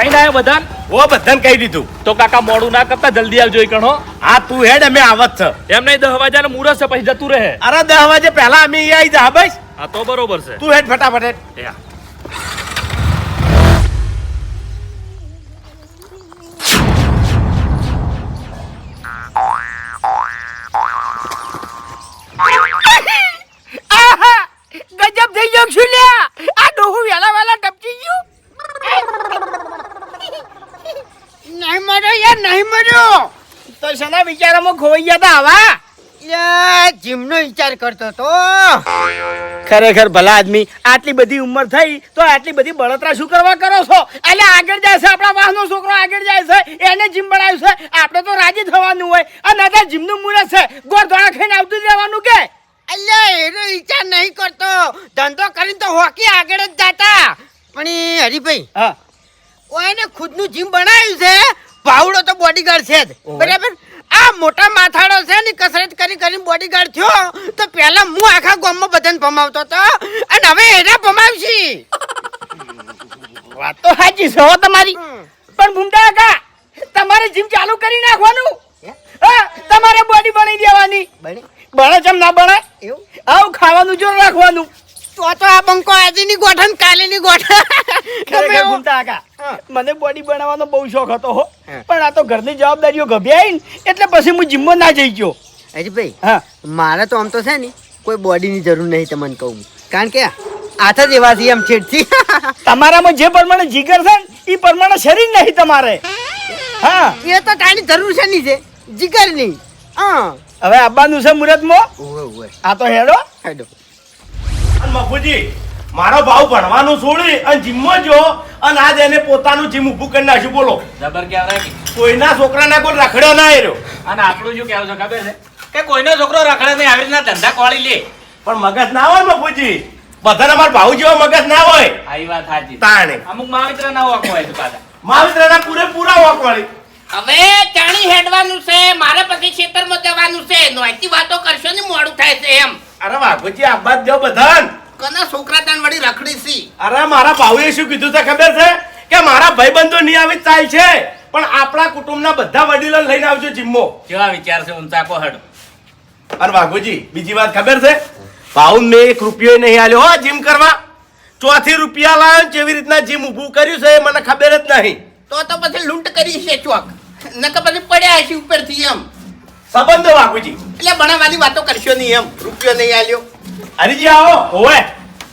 કઈ ના બધાન? ઓ બધાન કહી દીધું. તો કાકા મોડું ના કરતા જલ્દી આવજો ઈ કણો. હા તું હેડ અમે આવત છે. એમ નહીં દહ વાજે મુહૂર્ત છે પછી જતું રહે. અરે દસ વાગે પહેલા અમે અહીં આવી જા બસ? હા તો બરોબર છે. તું હેડ ફટાફટ હેડ. આવા? જીમનો વિચાર કરતો તો ખરેખર ભલા આદમી આટલી બધી ઉંમર થઈ તો આટલી બધી બળતરા શું કરવા કરો છો? એટલે આગળ જાય છે આપણા વાહનો છોકરો આગળ જાય છે એને જીમ બનાવ્યું છે. આપણે તો રાજી થવાનું હોય. અને અત્યારે જીમનું મુહૂર્ત છે. ગોળ ધોળા ખાઈને આવતું રહેવાનું કે? અલ્યા એનો વિચાર નહીં કરતો. ધંધો કરીને તો હોકી આગળ જ જાતા. પણ એ હરીભાઈ હા. ખુદ ખુદનું જીમ બનાવ્યું છે. પાવડો તો બોડીગાર્ડ છે જ. બરાબર? આ મોટા માથાડો છે ને કસરત કરી કરીને બોડીગાર્ડ થયો તો પહેલા હું આખા ગામમાં બધાને ભમાવતો હતો અને હવે એને ભમાવશી. વાત તો સાચી છે તમારી. પણ ભૂમતા કાકા તમારે જીમ ચાલુ કરી નાખવાનું? તમારે બોડી બની દેવાની. બને? ચમ ના બને એવું? આવું ખાવાનું જો રાખવાનું. તો તો આ બંકો આજની ગોઠણ કાલેની ગોઠણ. ભૂમતા કાકા મને બોડી બનાવવાનો બહુ શોખ હતો હો. પણ આ તો ઘરની જવાબદારીઓ ગભ્યાઈ ને એટલે પછી હું જીમમાં ના જઈ ગયો. હરીભાઈ હા. મારે તો આમ તો છે ને કોઈ બોડીની જરૂર નહીં તમને કહું કારણ કે હાથ જ એવા છે એમ છેડથી. તમારામાં જે પ્રમાણે જીગર છે ને એ પ્રમાણે શરીર નહીં તમારે. હા. એ તો તારી જરૂર છે નહીં છે. જીગરની હા. હવે આબાનું છે મુહૂર્તમાં આ તો હેડો. હેડો. અને મફુજી મારો ભાવ ભણવાનું છોડી અને જીમમાં જો અને આજ એને પોતાનું જીમ ઊભું કરી નાખ્યું. બોલો. જબર કહેવાય કે? કોઈના છોકરાના કોઈ રખડ્યો ના એર્યો અને આપણું શું કહેવું છે ખબર છે? કે કોઈનો છોકરો રખડે નહીં આવી રીતના ધંધા કોળી લે. પણ મગજ ના હોય બાપુજી. બધાને અમારા ભાવ જેવો મગજ ના હોય. આવી વાત સાચી. તાણે. અમુક માવિત્ર ના વાંકો હોય તો પાછા. માવિત્રના પૂરેપૂરા વાંકવાળી હવે ચાણી હેડવાનું છે મારે પછી ખેતરમાં જવાનું છે. નોઈતી વાતો કરશો ને મોડું થાય છે એમ. અરે વાઘુજી આબાદ જો બધાન. કના છોકરા તાન વળી રખડી સી. અરે મારા ભાઈએ શું કીધું છે ખબર છે? કે મારા ભાઈબંધો નહીં આવી ચાલ છે. પણ આપણા કુટુંબના બધા વડીલો લઈને આવજો જીમ્મો કેવા વિચાર છે ઊંચા કો હડ અરે વાઘુજી બીજી વાત ખબર છે? ભાવ મેં એક રૂપિયો નહીં આલ્યો હો જીમ કરવા. ચોથી રૂપિયા લાવ્યો ને કેવી રીતના જીમ ઊભું કર્યું છે એ મને ખબર જ નહીં. તો તો પછી લૂંટ કરી છે ચોક. નકર પછી પડ્યા હશે ઉપરથી એમ. સંબંધો વાઘુજી. એટલે ભણાવાની વાતો કરશો નહીં એમ. રૂપિયો નહીં આલ્યો. હરીજી આવો હોવે.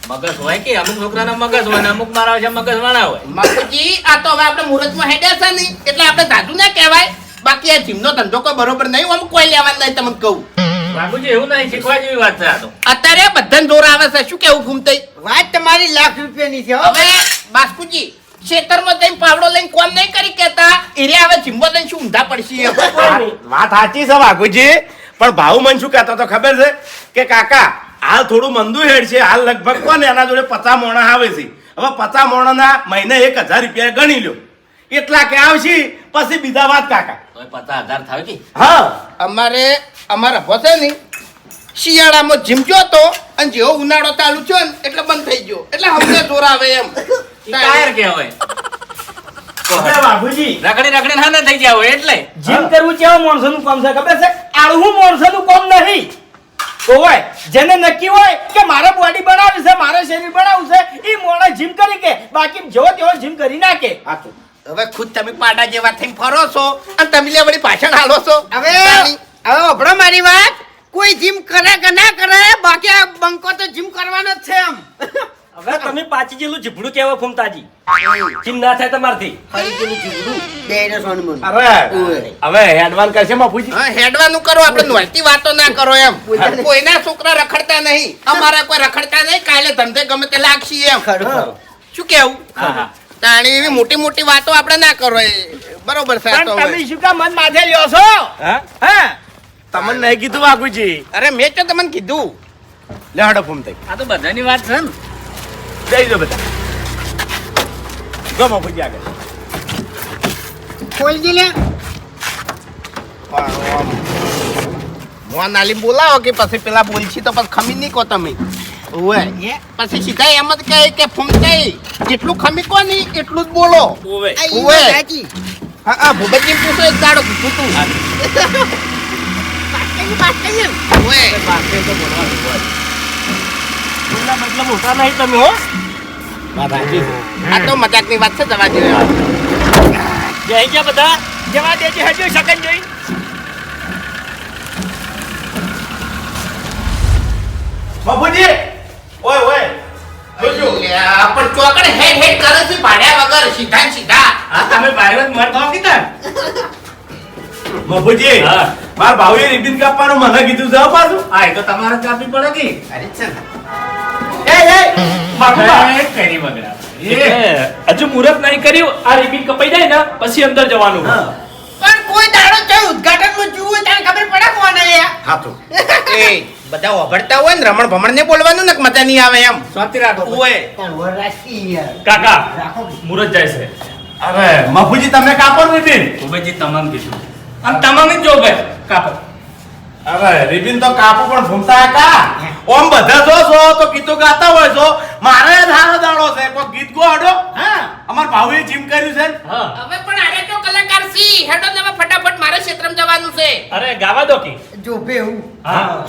મગજ હોય કે અમુક છોકરાના મગજ હોય ને અમુક મારા છે મગજ વાળા હોય? બાપુજી આ તો હવે આપણે મુહૂર્તમાં હેડ્યા છે નહીં. એટલે આપણે ધાતુ ના કહેવાય. બાકી આ જીમનો ધંધો કોઈ બરોબર નહીં આમ કોઈ લેવાનું નહીં તમને કહું. બાબુજી એવું નહીં શીખવા જેવી વાત છે આ તો. અત્યારે બધાને જોર આવે છે શું કેવું ઘૂમતઈ વાત તમારી લાખ રૂપિયાની છે હો. હવે બાસ્કુજી ખેતરમાં જઈને પાવડો લઈને કોમ નહીં કરી કેતા એરે હવે જીમમાં જઈને શું ઊંધા પડશે વાત સાચી છે વાઘુજી પણ ભાવ મન શું કહેતો તો ખબર છે? કે કાકા હાલ થોડું મંદુ હેડ છે. હાલ લગભગ કોને? એના જોડે પચાસ મોણા આવે છે. હવે પચાસ મોણાના મહિને એક હજાર રૂપિયા ગણી લ્યો. એટલા કે આવશે પછી બીજા વાત કાકા. પચાસ હજાર થાય કે? હા. અમારે અમારા પોતે નહીં શિયાળામાં જીમજો તો અને જેવો ઉનાળો ચાલુ થયો ને એટલે બંધ થઈ ગયો. એટલે હમણાં જોર આવે એમ. ટાયર કહેવાય હવે? રખડી રખડી ના થઈ ગયા હોય એટલે. જીમ કરવું કેવા માણસોનું કામ છે ખબર છે? આળહું માણસોનું કામ નહીં હોય જેને નક્કી હોય કે મારે બોડી બનાવવી છે મારે શરીર બનાવવું છે એ મોણા જીમ કરી કે બાકી જેવો તેવો જીમ કરી નાખે. હાચું. હવે ખુદ તમે પાડા જેવા થઈને ફરો છો અને તમે લે વળી પાછળ હાલો છો. હવે હવે અભડો મારી વાત. કોઈ જીમ કરે કે ના કરે બાકી આ બંકો તો જીમ કરવાનો જ છે એમ. હવે તમે પાછી જેલું જીભડું કેવા ફૂમતાજી. જીમ ના થાય તમારથી. અરે હવે હેડવાન કરશે બાપુજી હા હેડવાનું કરો આપણે નોલતી વાતો ના કરો એમ. કોઈના છોકરા રખડતા નહીં. અમારા કોઈ રખડતા નહીં કાલે ધંધે ગમે તે લાગશે એમ. શું કેવું? તાણી એવી મોટી મોટી વાતો આપણે ના કરો એ. બરોબર છે. તમે શું કામ મન માથે લ્યો છો? હા? હા? તમને નહીં કીધું બાપુજી અરે મેં તો તમને કીધું. લે હડો ફૂમ થઈ આ તો બધાની વાત છે ને. જઈ જો બધા. ગમો પછી આગળ ખોલી દે લે. મોન આલી બોલાવો કે પછી પેલા બોલશી તો પછી ખમી નહીં કહો તમે. ઓવે પછી સીધા એમ જ કહે કે ફૂમતાઈ જેટલું ખમીકો નહીં એટલું જ બોલો. ઓવે. ઓવે. હા હા ભૂપતજી પૂછો એક દાડો પૂછું પાટકઈ, પાટકઈ. ઓવે મતલબ મોટા નહીં તમે હો. આ તો મજાકની વાત છે જવા દે. જય જય બધા. જવા દેજે હજુ સગન જોઈ. બાપુજી ઓય ઓય. પણ ચોકડ હેડ હેડ કરે છે ભાડ્યા વગર સીધા સીધા. હા તમે બાયવત મરતો કીધા. બાપુજી હા. મારા ભાઈએ રિબિન કાપવાનું મને કીધું છે હો પાછું. આ એ તો તમારે જ આપવી પડે કે? અરે છે હજુ મુહૂર્ત નહીં કર્યું આ રિબિન કપાઈ જાય ને પછી અંદર જવાનું. પણ કોઈ દાડો ચાલ ઉદ્ઘાટનમાં જોવું હોય ત્યારે ખબર પડે કોને યાર હા તો એ બધા ઓભળતા હોય ને રમણ ભમણ ને બોલવાનું ને મજા નહીં આવે એમ. સ્વાતિ રાખો ઓય. કાકા મુરત જાય છે. અરે મફુજી તમે કાપો રિબિન ઉબેજી તમામ કીધું. અને તમામ જ જોબે કાપો. અરે રિબિન તો કાપો પણ ભૂમતા કા ઓમ બધા જો છો તો ગીતો ગાતા હોય છો મારે ધારો દાડો છે. કોઈ ગીત ગો હડો હા. અમાર ભાવે જીમ કર્યું છે. હવે પણ આરે તો કલાકાર સી. હેડો તમે ફટાફટ મારે ક્ષેત્રમાં જવાનું છે. અરે ગાવા દો કી. જો ભેવું. હા.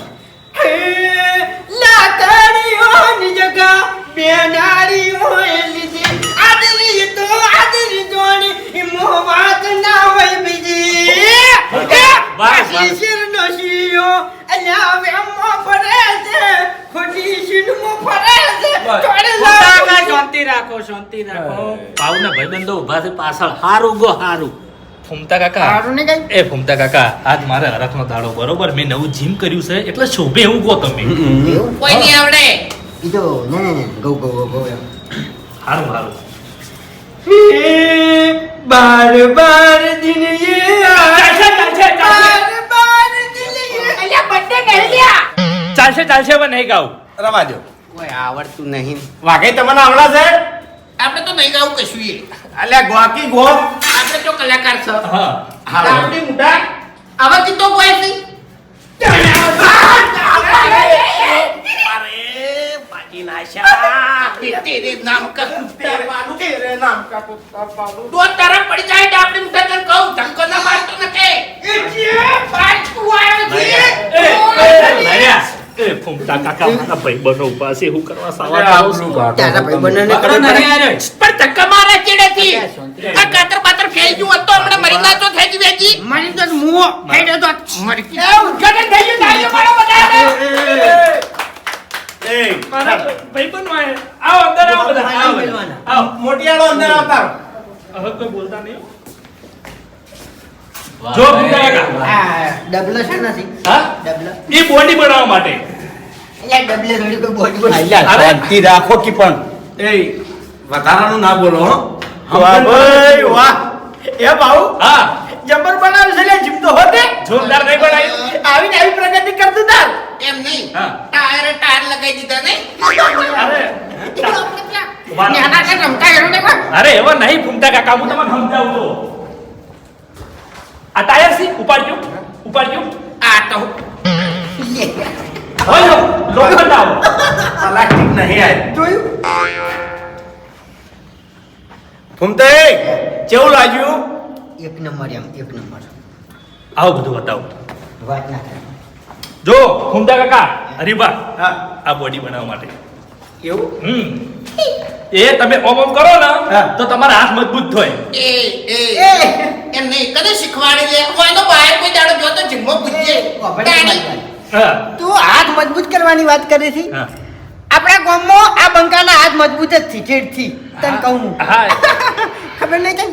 લાકડીઓની જગા બેનાળીઓએ લીધી. આદરી તો આદરી જોડી, મોહવાત ના હોય બીજી. એ પાછી શિરનો શિયો, અલ્યા વેમમાં ફરે છે, ખોટી શીનમાં ફરે છે. કાકા લાકડી. શાંતિ રાખો શાંતિ રાખો. ભાવના ભાઈબંધો ઊભા છે પાછળ. હારું ગો હારું. ફૂમતા કાકા. હારું કાંઈ? એ ફૂમતા કાકા આજ મારે હરખનો દાડો બરોબર મેં નવું જીમ કર્યું છે એટલે શોભે હું કહો તમે કોઈ નહીં આવડે. ઈ તો ના, ના, ગો ગો ગો ગૌ હારું હારું. બાર બાર દિન ચાલશે ચાલશે હવે નહીં ગાવું. રવા દો. કોઈ આવડતું નહીં. વાગે તમને આવડા છે? આપણે તો નહીં ગાવું કશું એ અલ્યા ગોકી ગો. આપણે તો કલાકાર છે. હા. આપણી મોટા આવા ગીતો કોઈ છે તેરે નામ કા કુત્તા પાલુ. તેરે નામ કા કુત્તા પાલુ. તો તારા પડી જાય તો આપણે તને કહું ધક્કો ના મારતો ન કે પાછું આવ્યો છે એ, એ, ફૂમતા કાકા મારા ભાઈ ઊભા છે હું કરવા સાવા જાઉં છું? તારા ભાઈબંધોને પકડો ખબર પડે. નહીં આર્યો. પણ ધક્કા મારે ચેડેથી આ કાતર પાતર ફેઈ ગયું હોત હમણાં મરી ના તો થઈ જ વેચી મારી તો મુઓ હેડે તો મરી ગયો એ થઈ ગયું તાળીઓ પાડો બધાને. એ મારા ભાઈ બનો આયા. આવો અંદર આવો બધા. આવો. આવો. મોટિયાળો અંદર આવતા હવે કોઈ બોલતા નહીં. જો ફૂમતા કાકા. છે નથી હા? ડબલો. એ બોડી બનાવવા માટે. અહીંયા ડબલે થોડી કોઈ બોડી બોડી શાંતિ રાખો કે પણ. એ. વધારાનું ના બોલો હો. વાહ ભાઈ વાહ. એ હા. જબર બનાવ્યું છે લે જીમ તો હોતે જોરદાર નહીં બનાવ્યું આવીને આવી પ્રગતિ કરતું તાર એમ નહીં. ટાયર ટાયર લગાવી દીધા ને અરે. નાના કે રમતા હેડો ને કોઈ અરે એવા નહીં ફૂમતા કાકા હું તમને સમજાવું તો. આ ટાયર સી ઉપાડજો ઉપાડજો. આ તો હોય લોખંડ આવો. પ્લાસ્ટિક નહીં આય જોયું? ફૂમતે કેવું લાગ્યું? એક નંબર એમ એક નંબર. આવું બધું બતાવો. વાત ના થાય. જો ફૂમતા કાકા હરીબા હા. આ બોડી બનાવવા માટે. એવું? હમ. એ તમે ઓમ ઓમ કરો ને તો તમારા હાથ મજબૂત થાય. એ એ. એમ નહીં કદે શીખવાડી દે કોઈનો બહાર કોઈ દાડો જો તો જીમો પૂછજે. તું હાથ મજબૂત કરવાની વાત કરી હતી? આપણા ગામમાં આ બંકાના હાથ મજબૂત જ થી ઠેઠથી તને કહું હા. ખબર નહીં તને?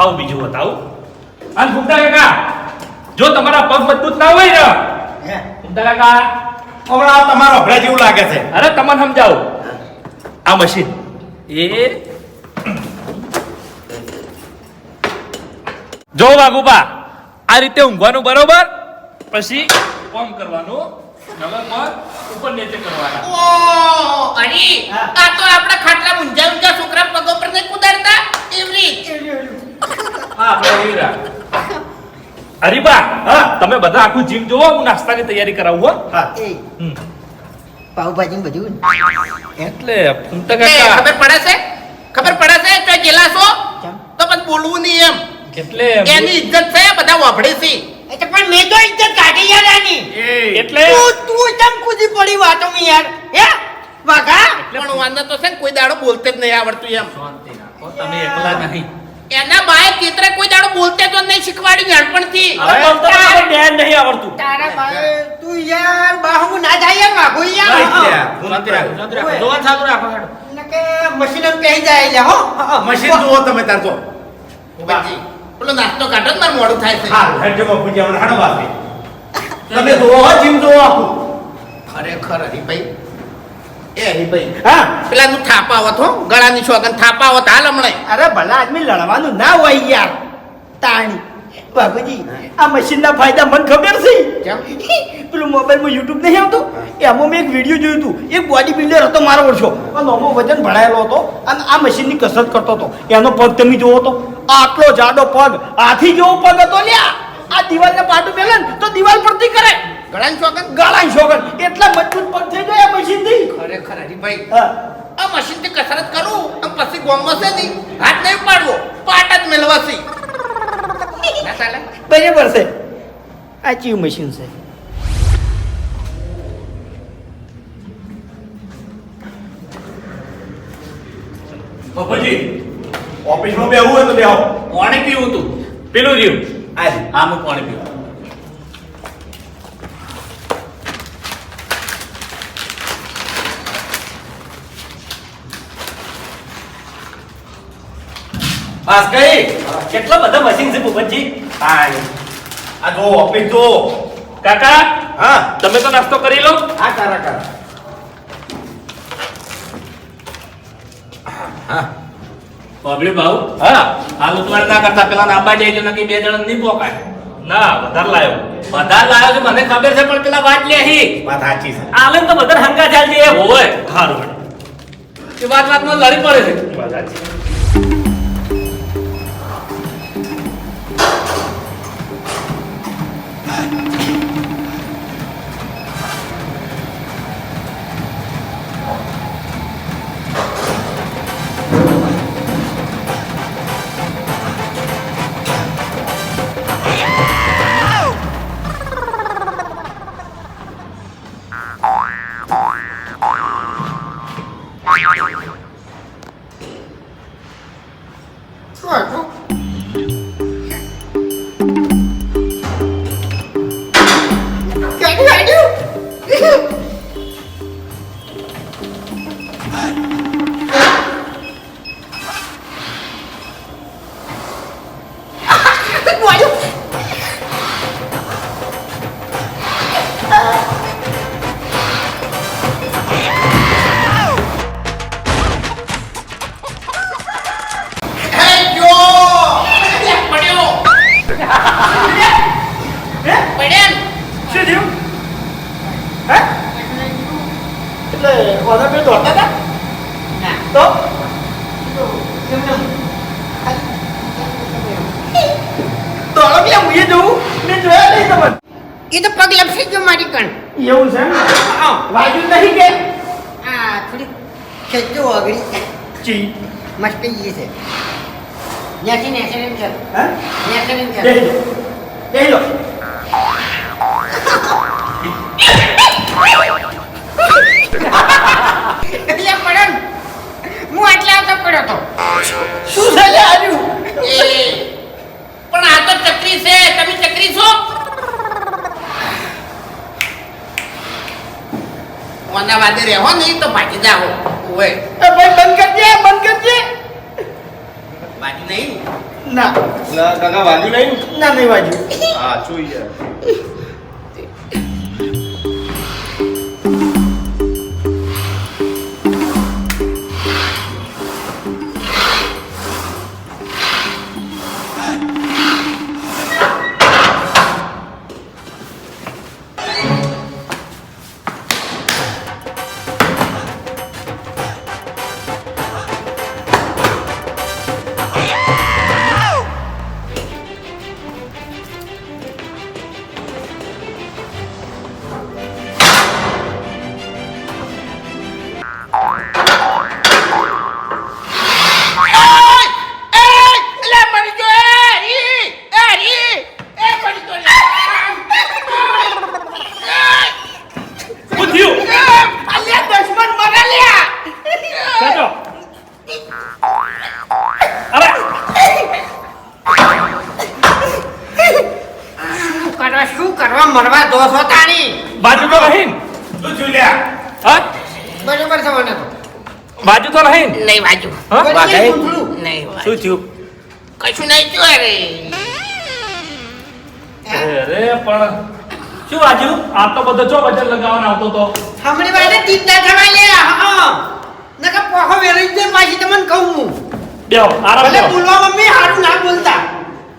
આવો બીજું બતાવું. અને ફૂમતા કાકા જો તમારા પગ મજબૂત ના હોય ને હે? ફૂમતા કાકા હમણાં તમારો અભડા જેવું લાગે છે. અરે તમને સમજાવો. આ મશીન. એ જો બાગુબા આ રીતે ઊંઘવાનું બરોબર પછી ઓમ કરવાનું પગ ઉપર નીચે કરવાના. ઓ અરે આ તો આપણા ખાટલા મુંજા મુંજા છોકરા પગો પર ને કુદાડતા એવી હા આપણે એવી રાખ. હરીબા હા. તમે બધા આખું જીમ જોવો હું નાસ્તાની તૈયારી કરાવું હો. હા. એ. પાવભાજી બધું એટલે ફૂમતા કાકા. ખબર પડે છે? ખબર પડે છે? તો જેલા છો તો પણ બોલવું નહીં એમ. એટલે એની ઇજ્જત છે બધા વાપડે છે. એટલે પણ મેં તો ઇજ્જત કાઢી યાર આની. એટલે? તું તું કેમ કૂદી પડી વાતો માં યાર? હે? વાઘા? પણ વાંધો તો છે ને કોઈ દાડો બોલતે જ નહીં આવડતું એમ. શાંતિ રાખો તમે એકલા નહીં. એના બાય ચિત્ર કોઈ દાડો બોલતે તો નહીં શીખવાડી નાનપણથી તારા બાય તું યાર બાહુ ના જાય યાર. વાઘો યાર શાંતિ રાખો. રાખો. જોવાનું સારું રાખો નકે મશીન કહી જાય લે હો. મશીન જુઓ તમે તાર જો. બાપુજી, પેલો નાસ્તો કાઢો ને મારે મોડું થાય છે. હા હેડજો બાપુજી હમણાં હાડો વાપે તમે જોવો જીમ જોવો આખું. ખરેખર હરીભાઈ એ ભાઈ હા. પેલા નું થાપાવત હો ગળાની છોકન થાપાવત હાલ લમણે અરે ભલા આદમી લડવાનું ના હોય યાર. તાણી. બાબુજી આ મશીન ના ફાયદા મને ખબર છે? પેલું મોબાઈલમાં યુટ્યુબ નહીં આવતો? એમાં મેં એક વીડિયો જોયું હતું. એક બોડી બિલ્ડર હતો મારો ઓળખો અને અમો વજન ભરાયેલો હતો અને આ મશીનની કસરત કરતો હતો. એનો પગ તમે જોવો તો. આટલો જાડો પગ. હાથી જેવો પગ હતો લ્યા. આ દિવાલને પાટું પેલે તો દિવાલ પરથી કરે. ગળાની છોકન ગાળા શોગન એટલા મજબૂત પગ થઈ ગયા આ મશીનથી ખરેખર હરીભાઈ આ મશીનથી કસરત કરું અને પછી ગોમમાં છે નહીં. હાથ નહીં પાડવો પાટ જ મેળવાશી. બરાબર છે. આ ચીવ મશીન છે. પપ્પાજી ઓફિસમાં બેહવું હોય તો બેહો. પાણી પીવું તું? પેલું જીવ. આજે આમ હું પાણી પીવું? પાસ કઈ કેટલા બધા મશીન છે ભૂપતજી? હા આ જો ઓફિસ જો કાકા હા. તમે તો નાસ્તો કરી લો. આ કારા કારા બાબલી ભાઉ હા. હાલ ઉતવાર ના કરતા પેલા નાબા જઈજો નકી બે જણ નહીં પોકાય. ના વધારે લાયો. બધા લાયો છે મને ખબર છે પણ પેલા વાત લે હી. વાત સાચી છે. આલે તો બધા હંગા ચાલજે એમ ઓય સારું એ વાત વાતમાં લડી પડે છે. વાત સાચી પડ્યો તો. શું છે લે આજુ પણ આ તો ચકરી છે તમે ચકરી છો? ઓના વાદે રહેવો નહીં તો ભાગી જાઓ. ઓય એ ભાઈ બંધ કરજે બંધ કરજે. ભાગી નહીં? ના. કાકા વાગ્યું નહીં? ના નહીં વાગ્યું. હા જોઈએ. બાજુ તો નહીં? નહીં બાજુ હા? નહીં શું થયું? કશું નહીં થયું અરે. અરે પણ શું વાજુ? આટલો બધો ચો વજન લગાવવાનો આવતો તો. હમણી વાળે ચિંતા થવા લે હા નકા પોહો વેરી દે પાછી તમને કહું હું. બેહો આરામ ભલે બોલવા મમ્મી હારું ના બોલતા.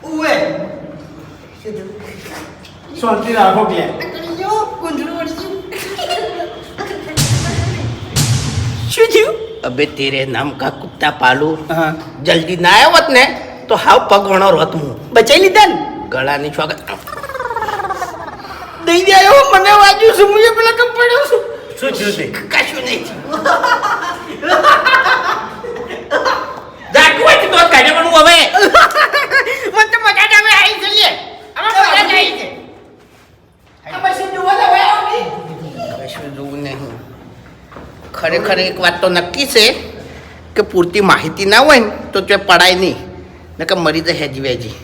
ઉવે. શાંતિ રાખો કે જો વળી શું થયું? અબે તેરે નામ કા કુત્તા પાલુ? જલ્દી ના આવત ને તો હાવ પગવણો રોત હું. બચાઈ લીધા ને? ગળાની છોકર દઈ દે આવ્યો મને વાજ્યું છું મુજે પેલા કમ પડ્યો છું. શું થયું તે? કશું નહીં હોય તો કાઢવાનું હવે મને તો મજા જ આવે આવી જઈએ હવે મજા જ આવી છે આ પછી જોવા તો હવે આવી કશું જોવું નહીં ખરેખર એક વાત તો નક્કી છે કે પૂરતી માહિતી ના હોય ને, તો તે પડાય નહીં. નકર મરી જાય હેજી વેજી.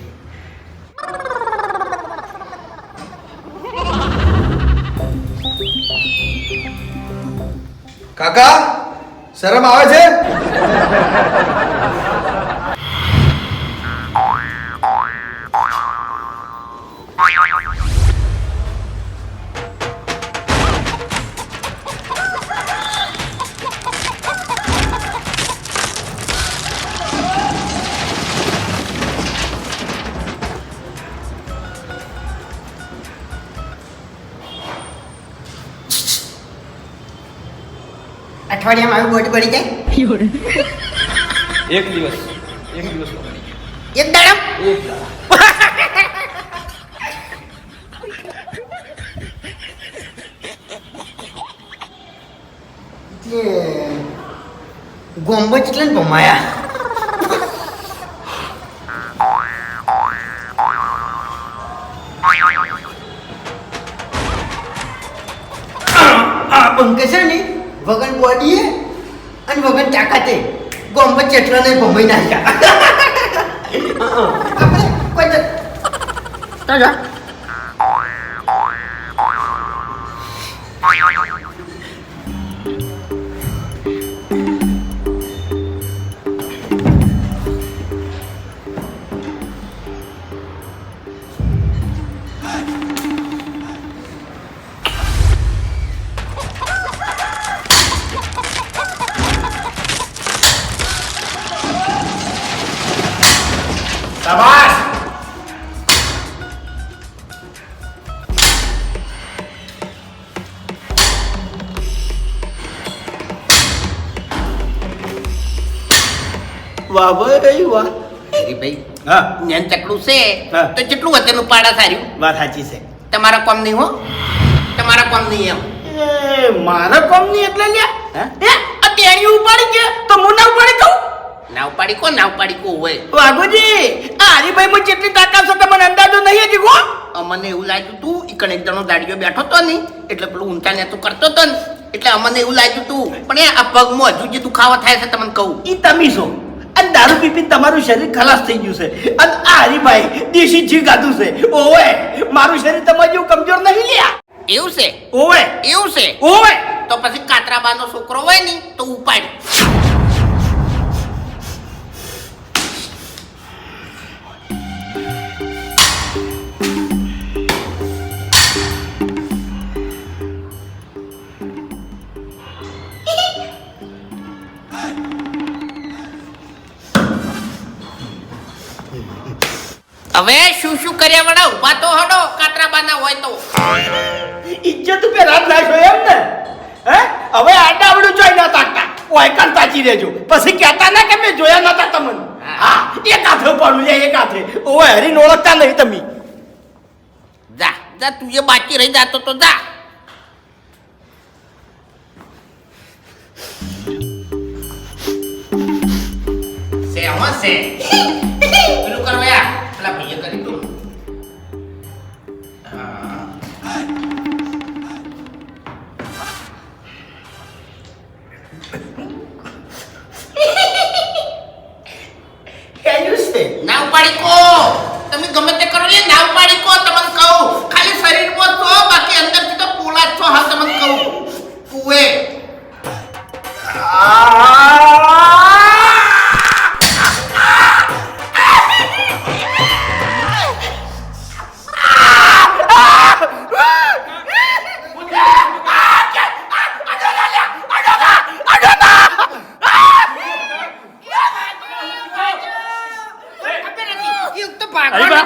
કાકા, શરમ આવે છે? અઠવાડિયામાં આવી બોટ પડી જાય? એક દિવસ. એક દિવસ એક દાડમ એટલે ગોમ્બો એટલે ને વગન ગોમ્બ ગોમ્બો ચેટલા ને ભમાઈ નાખ્યા આપણે કોઈ વાહ ભાઈ વાહ ભાઈ હા. જ્ઞાન ચકડું છે. તો કેટલું વચન પાડા સાર્યું વાત સાચી છે. તમારા કોમ નહીં હો. તમારા કોમ નહીં એમ. મારા કોમ નહીં એટલે લ્યા. હે? અત્યારે ઉપાડી ગયા. તો હું ના ઉપાડી કહું? ના ઉપાડી કો ના ઉપાડી કો હોય? વાઘુજી આ હરીભાઈ માં જેટલી તાકાત છે તમને અંદાજો નહીં હજી કો અમને એવું લાગ્યું તું ઈકણ એક જણો દાડીઓ બેઠો તો નહીં. એટલે પેલું ઊંચા ને તું કરતો તો ને એટલે અમને એવું લાગ્યું તું. પણ એ આ પગમાં હજુ જે દુખાવો થાય છે તમને કહું. ઈ તમે છો. અને દારૂ પી તમારું શરીર ખલાસ થઈ ગયું છે. અને આ હરીભાઈ દેશી જીવ ગાધું છે. ઓવે મારું શરીર તમારે જેવું કમજોર નહીં લ્યા. એવું છે? ઓવે. એવું છે? ઓવે. તો પછી કાતરાબાનો છોકરો હોય ને તો ઉપાડ હવે શું શું કર્યા વડા? ઊભા તો હડો કાતરાબાના હોય તો. ઇજ્જત ઉપર રાત નાખ્યો એમ ને. હે? હવે આડા આવડું જોઈ ના તાકતા. ઓય કાન તાચી રહેજો. પછી કહેતા ના કે મેં જોયા નતા તમને. હા. એક હાથે પડું છે એક હાથે. ઓય હરીને ઓળખતા નહીં તમે. જા જા તું એ બાકી રહી જાતો તો જા. સે હો સે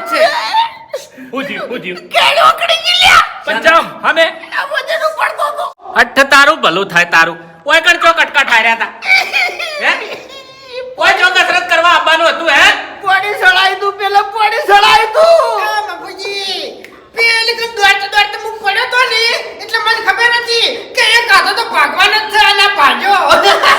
ભાગવાનો બા. જ છે હું હમે. હું થયું પડતો તો અઠ તારું ભલું થાય તારું. ઓય કણ ચો કટકા ઠાર્યા તા. હે? ઓય ચો કસરત કરવા આવવાનું હતું હે? પોડી સળાઈ તું પેલા પોડી સળાઈ તું. આ બાપુજી. પેલી કે દોડતો દોડતો મુ પડ્યો તો ને એટલે મને ખબર હતી કે એ કાતો તો ભાગવાન જ છે અને આ ભાજો.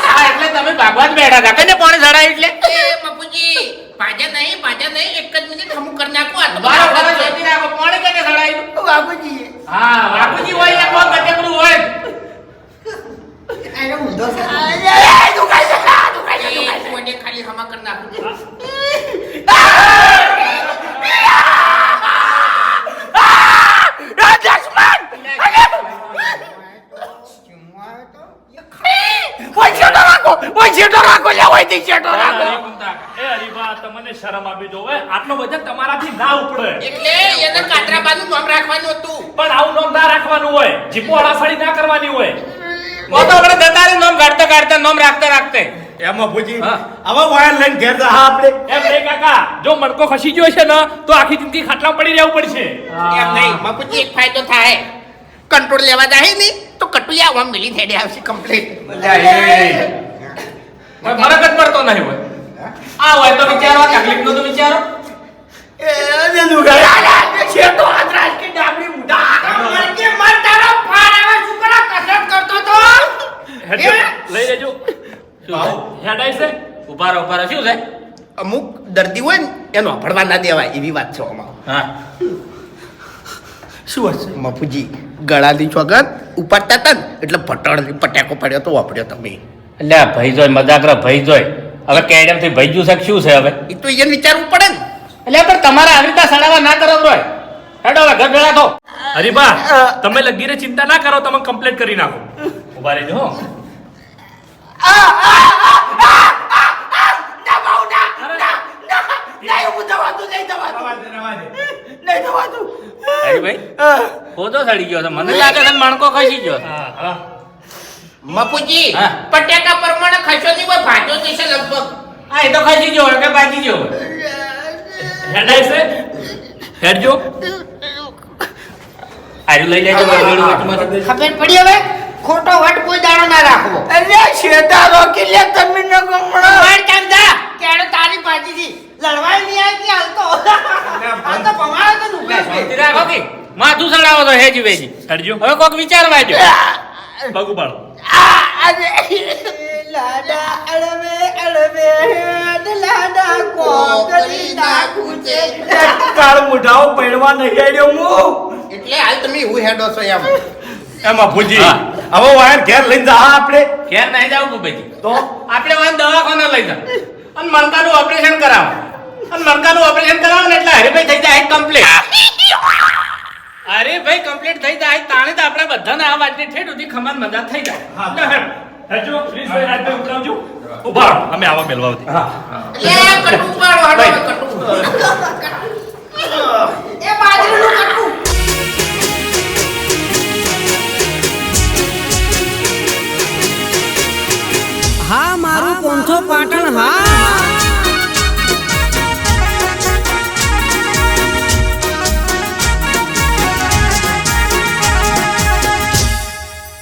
હા એટલે તમે ભાગવા જ બેઠા હતા. કને પોડી સળાઈ એટલે? એ બાપુજી ભાજા નહીં પાજા નહીં એક જ મિનિટ હમું કરી નાખો. આ તો બારો છે. જોતી રાખો. પાણી કને ચડાયું બાબુજી હા બાપુજી હોય ને કોઈ ગટેકડું હોય? આને ઊંધો છે. એ કોઈને ખાલી હમા કરી નાખું. એ હરીબા તમને શરમ આવી જોવે આટલો વજન તમારાથી ના ઉપડે. એટલે એને કાતરાબાનું નામ રાખવાનું હતું. પણ આવું નામ ના રાખવાનું હોય. જીપો હળાફળી ના કરવાની હોય. તો આપણે દતારે નામ કાઢતા કાઢતા નામ રાખતા રાખતે. એમાં ભૂજી. હવે વાયર લઈને ઘેર જા. આપણે. એમ નહીં કાકા. જો મણકો ખસી ગયો છે ને તો આખી જિંદગી ખાટલા પડી રહેવું પડશે. એમ નહીં. બાપુજી એક ફાયદો થાય. કંટ્રોલ લેવા જાય નહીં તો કટુયા આમ મિલી થઈને આવશે કમ્પ્લીટ મજા આવી મરકત પડતો નહીં હોય. આ હોય તો વિચારો તકલીફ નો તો વિચારો. મરકે મર તારો ફાડ આવે શું કરો? કસરત કરતો તો? લઈ લેજો. હેડાઈ છે? ઊભા રહો ઊભા શું છે અમુક દર્દી હોય ને એનો હફડવા ના દેવાય એવી વાત છે આમાં. હા. શું હશે મફુજી ગળાની ચોગન ઉપાડતા હતા ને એટલે ભટડ પટાકો પડ્યો તો વાપર્યો તમે. એટલે ભાઈ જોઈ મજાક ભાઈ જોઈ હવે કેડમથી ભજ્યું છે શું છે હવે? એ તો એને વિચારવું પડે ને. એટલે પણ તમારે આવી રીતે સડાવા ના કરો રોય હેડો હવે ઘર ભેળા થો. હરીબા તમે લગીરે ચિંતા ના કરો તમે કમ્પ્લીટ કરી નાખો. ઊભા રહેજો હો. ભાઈ ખોદો સડી ગયો મને લાગે છે માણકો ખસી ગયો હા હા. મફુજી પટેકા પ્રમાણે ખસો ની હોય ભાજો જશે લગભગ. આ એ તો ખસી ગયો કે બાજી ગયો. હેડાય છે? હેડજો આર્યું લઈ લેજો મારું વેડું વચમાં. ખબર પડી હવે? ખોટો વટ કોઈ દાણો ના રાખવો. અરે શેતારો કે લે તમે ન ગમણો. માર ચાંદા કેડો તારી પાજીથી લડવાય નહીં કે હાલતો આ તો પમાળો તો નુકસાન છે. રાખો કે માથું સડાવો તો હેજી વેજી. હેડજો હવે કોક વિચારવા જો પગ ઉપાડો લાડા અળવે અળવે લાડા કોકરી નાખું છે કાળ મુઢાઓ પડવા નહીં આડ્યો હું. એટલે હાલ તમે હેડો છો એમ. એમાં ભૂજી. હવે વાયર ઘેર લઈને જા આપણે. ઘેર નહીં જાવ ગુબેજી તો? આપણે વાન દવાખાને લઈ જા અને મણકાનું ઓપરેશન કરાવો. અને મણકાનું ઓપરેશન કરાવો ને એટલે હરીભાઈ થઈ જાય કમ્પ્લીટ અરે ભાઈ કમ્પ્લીટ થઈ જાય. તાણે તો આપણા બધાને આ વાતની ઠેઠ સુધી ખમણ મજા થઈ જાય. લે હેડ. હેડજો પ્લીઝ હાથ ઉતરાવજો. ઊભા અમે આવા મેલવાવતી એટલે કટુ પાડો હાડો કટુ. એ બાજરીનું કટુ. હા મારું પોંથો પાટણ હા.